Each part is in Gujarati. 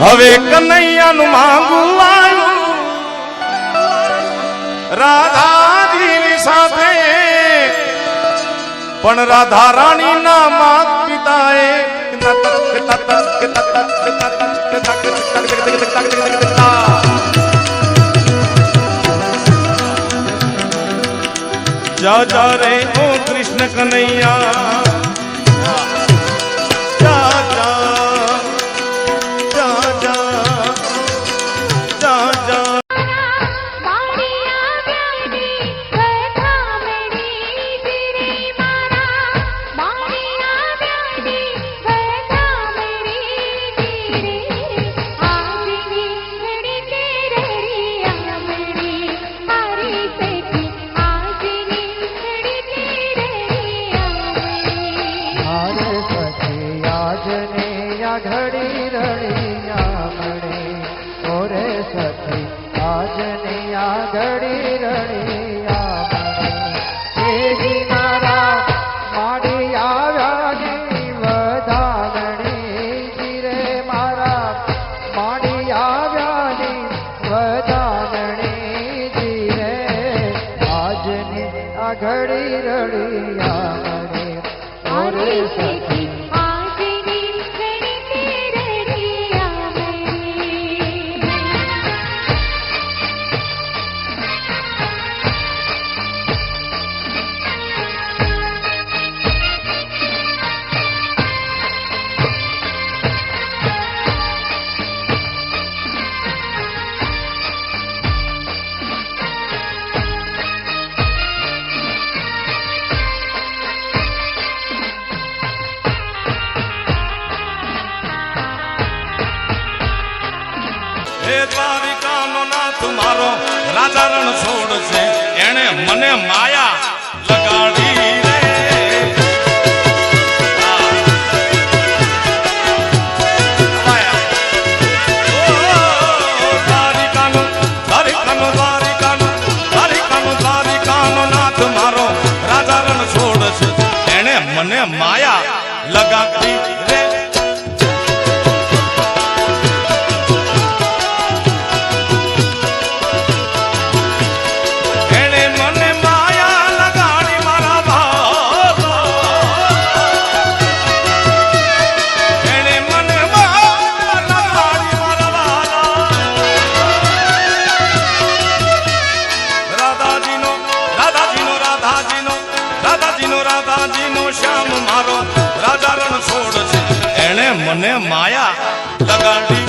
હવે કનૈયાનું માંગું રાધાજીની સાથે. પણ રાધા રાણી ના માત પિતાએ જા જા રે ઓ કૃષ્ણ કનૈયા. करिया रे से की છે. એણે મને માયા મને માયા લગાડી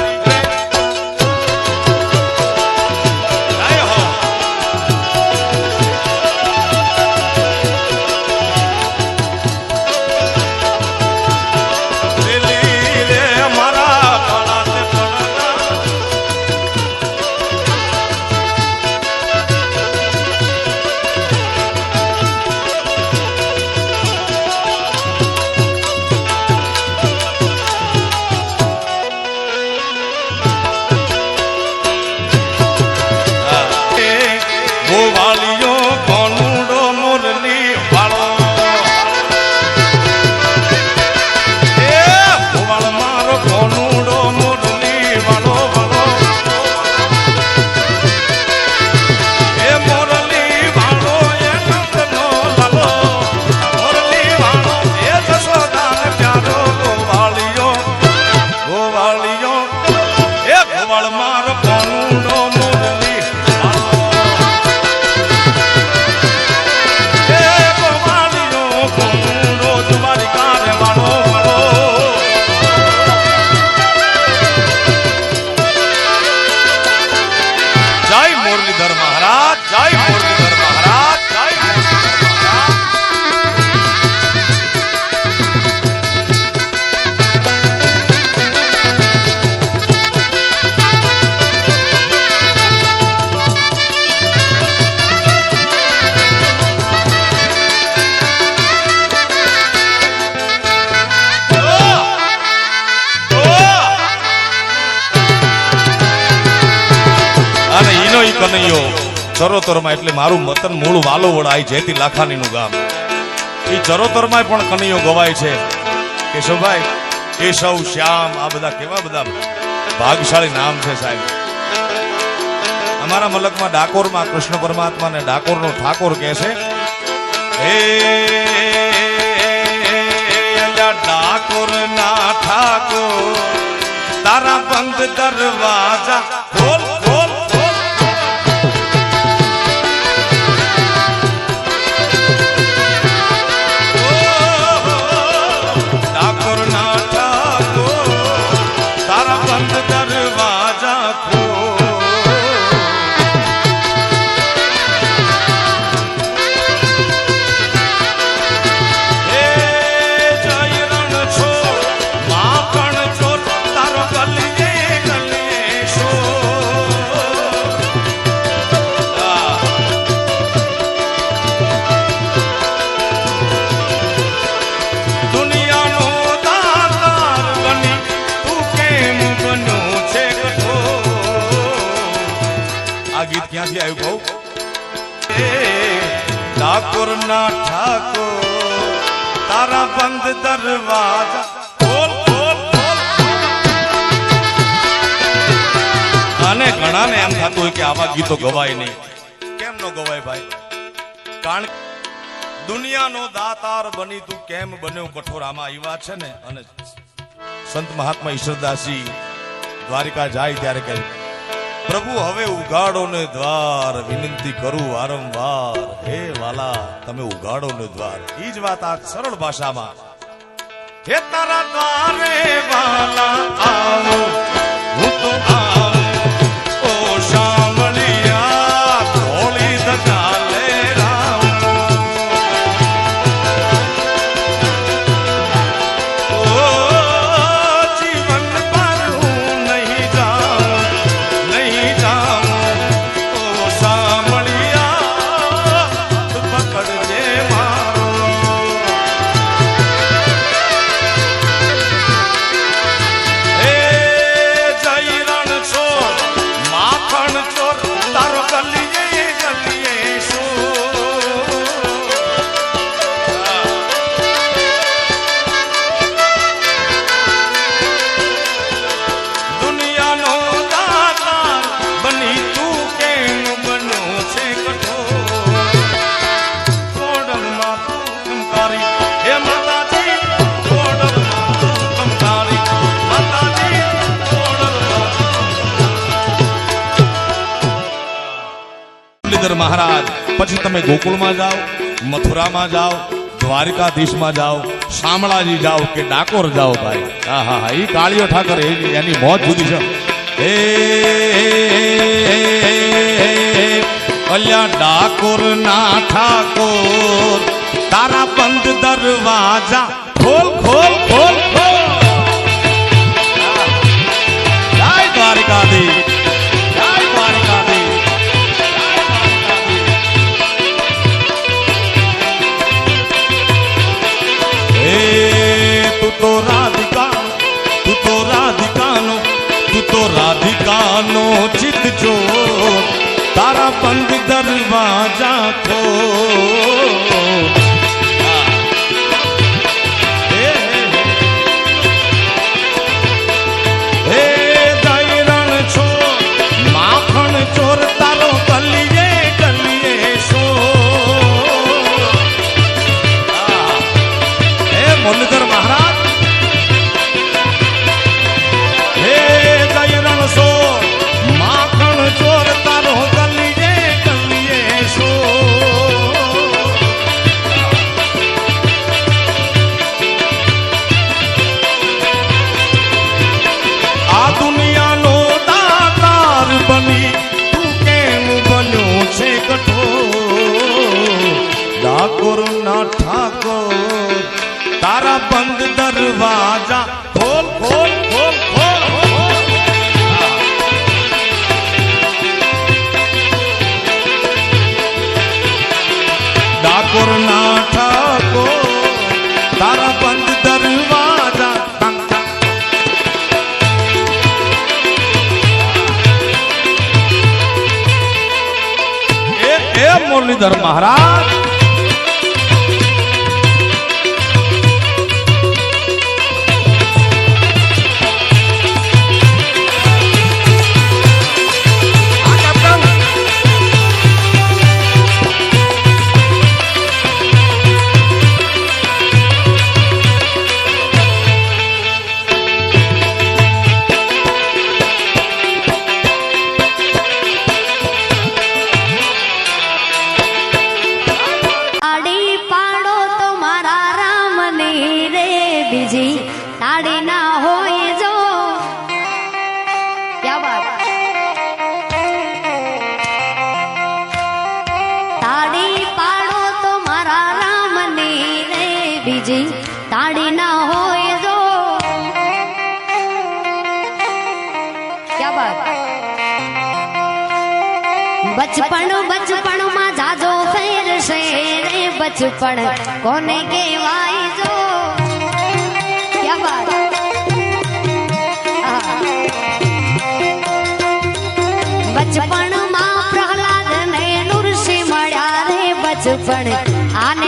ચરોતરમાં એટલે મારું મતન મૂળ વાલોવડ આઈ જેતી લાખાનીનું ગામ. એ ચરોતરમાં પણ કનૈયો ગવાય છે. કેશવભાઈ, કેશવ, શ્યામ, આ બધા કેવા બધા ભાગશાળી નામ છે સાહેબ. અમારા મલકમાં ડાકોરમાં કૃષ્ણ પરમાત્માને ડાકોરનો ઠાકોર કહે છે, હે ડાકોર ના ઠાકોર, તારા બંધ દરવાજા ખોલ. ના ઠાકોર, તારા બંધ દરવાજા ખોલ ખોલ અને ઘણાને એમ થતું હોય કે આવા ગીતો ગવાય નહીં. કેમ ન ગવાય ભાઈ? કારણ દુનિયાનો દાતાર બની તું કેમ બન્યો? કઠોર આમાં વાત છે ને? અને સંત મહાત્મા ઈશ્વરદાસજી દ્વારિકા જાય ત્યારે કહે પ્રભુ, હવે ઉગાડો ને દ્વાર વિનંતી કરું વારંવાર. હે વાલા, તમે ઉગાડો ને દ્વાર. એ જ વાત આ સરળ ભાષામાં. હે તારા દ્વારે વાલા, આવો. હું તો આવું પછી તમે ગોકુળમાં જાઓ, મથુરામાં જાઓ, દ્વારિકાધીશમાં જાઓ, શામળાજી જાઓ કે ડાકોર જાઓ ભાઈ. હા હા હા એ કાળીઓ ઠાકર, એ- એની મોત જુદી છે. હે અલ્યા ડાકોર ના ઠાકોર, તારા બંધ દરવાજા ખોલ ખોલ ખોલ. મુરલીધર મહારાજ. পাই બચપણ કોને કહેવાય જો? ક્યાં વાત? બચપણમાં પ્રહલાદ ને નૃષિ મળ્યા રે બચપણ. આને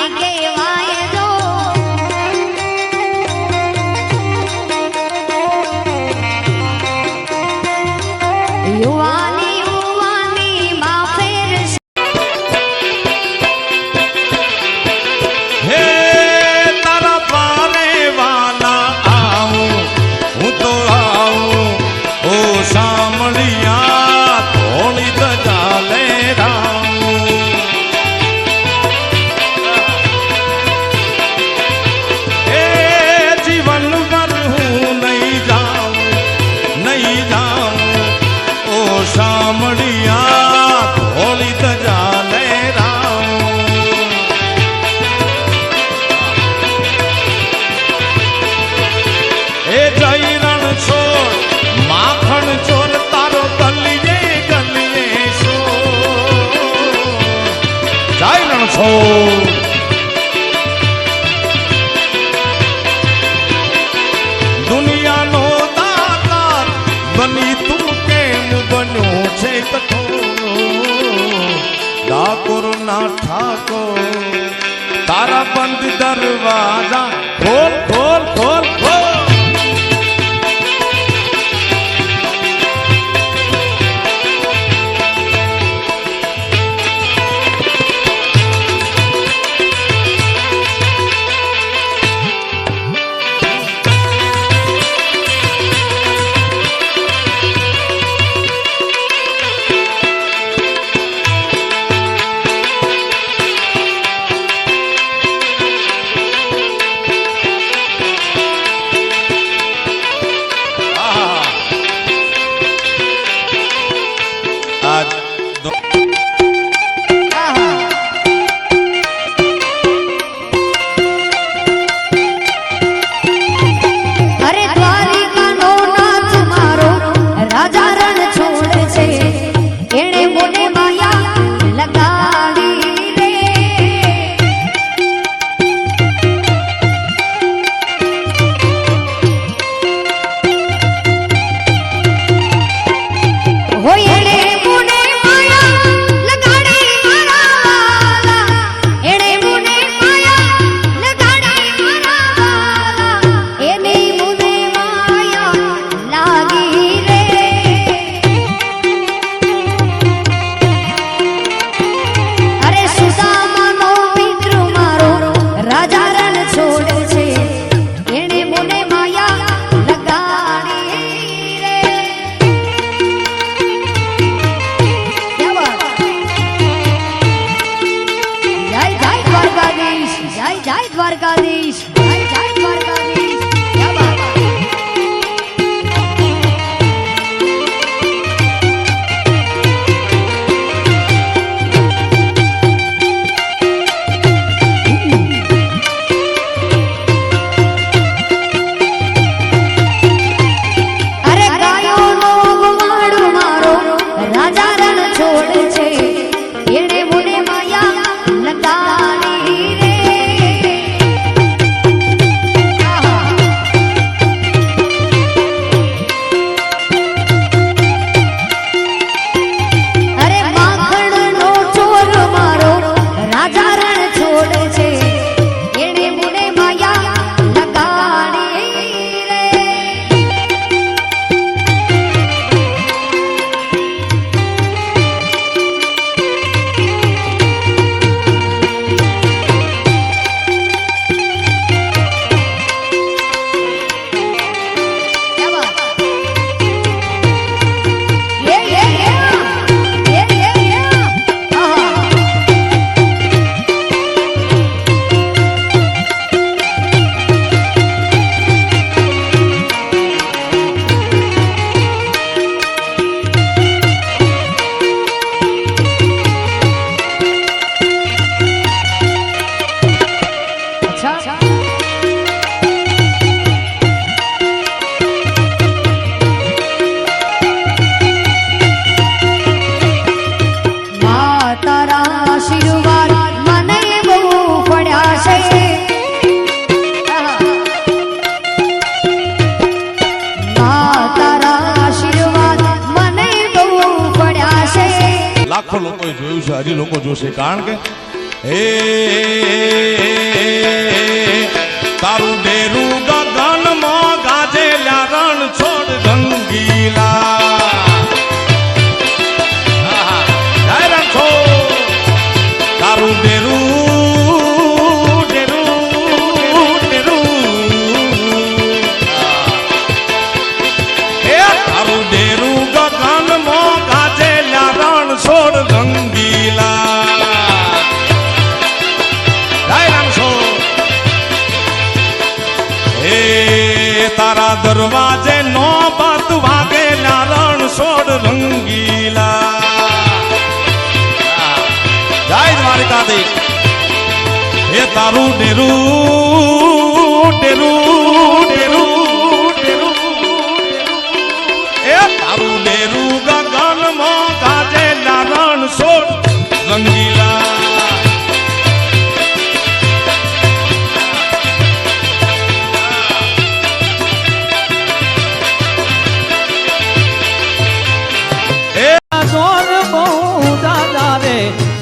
હજી લોકો જોશે કારણ કે હે દરવાજે નો બત વાગે નારણ છોડ રંગીલા. જય દ્વારિકાધીશ એ તારું ડેરું ડેરું.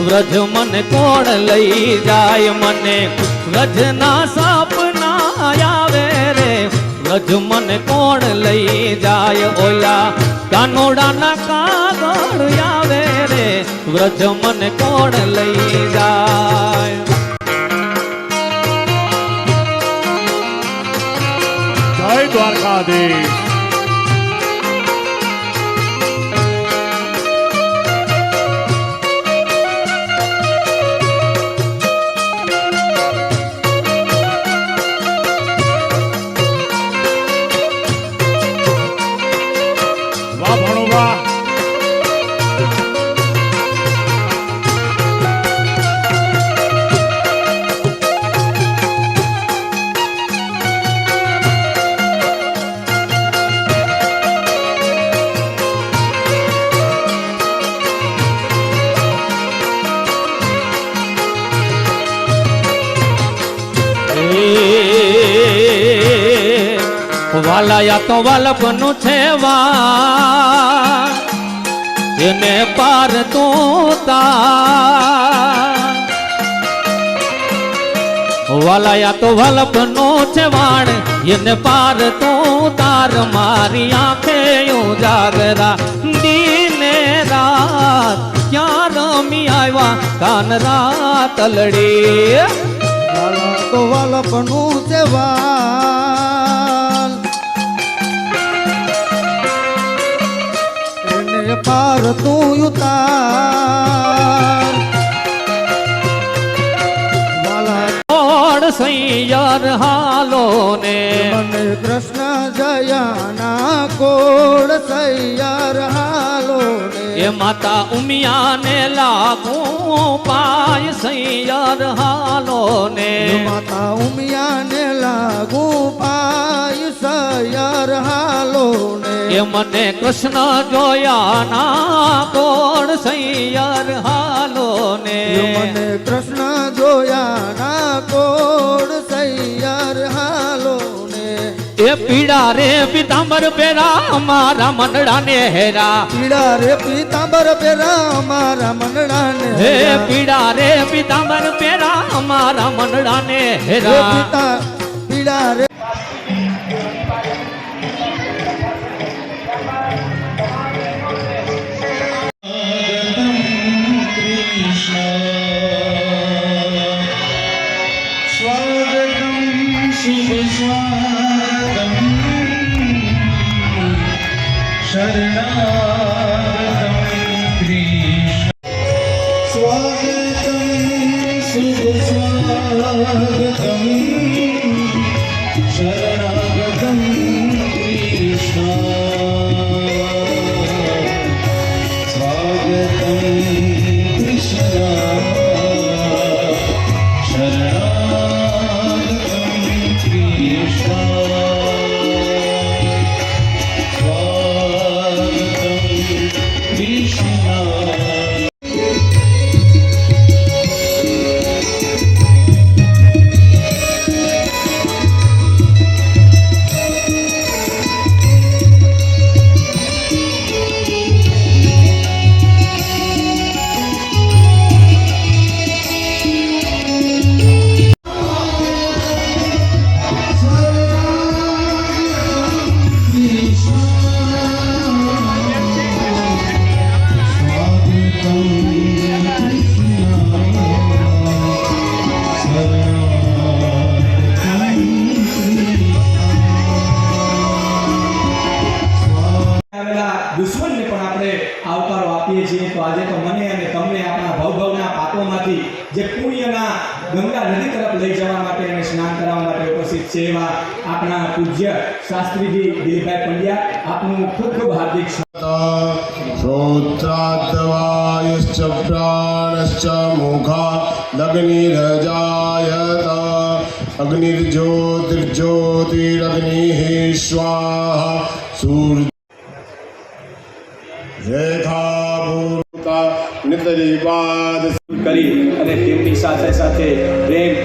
વ્રજ મને કોણ લઈ જાય? મને વ્રજના સપના આવે રે. વ્રજ મને કોણ લઈ જાય? ઓલા કાનોડાના કાગળ આવે રે. વ્રજ મને કોણ લઈ જાય? જય દ્વારકાધીશ. વાલપનું છે એને પાર તું તાર વાલાયા તો વલપનો છે વાણ, એને પાર તું તાર મારી આંખે ઉજાગરા. દીને રાત ક્યાં રમી આવ્યા? કાન રાત લડી તો વાલપનું છે વાલ પાર તું ઉતાર. સૈયર હાલો ને મને કૃષ્ણ જયાના કોળ સૈયર હાલો એ માતા ઉમિયાને લાગુ પાય સૈયર હાલો ને માતા ઉમિયાને લાગુ પાય સૈયાર હાલો એ મને કૃષ્ણ જોયા ના કોણ સૈયાર હાલો ને? મને કૃષ્ણ જોયા ના કોણ સૈયાર હાલો ને. એ પીડા રે પીતાંબર પેરા મારા મંડળા ને હેરા. પીડા રે પીતાંબર પેરા મારા મનડાને હે પીડા રે પીતાંબર પેરા મારા મંડળા ને હેરા. પીડા રે પણ લઈ જવા માટે અને સ્નાન કરાવવા માટે ઉપસ્થિત છે એવા આપણા પૂજ્ય શાસ્ત્રીજી દિલીપભાઈ પંડ્યા આપનું ખૂબ ખૂબ હાર્દિક શ્રોત્રાત્વાયુશ્ચ પ્રાણશ્ચ મુખા લગ્નિરજાયત અગ્નિર્જ્યોતિર્જ્યોતિરગ્નિ સ્વાહા સૂર્ય રેખાભૂતા નિતરીવાદ કરી અને તેમની સાથે સાથે પ્રેમ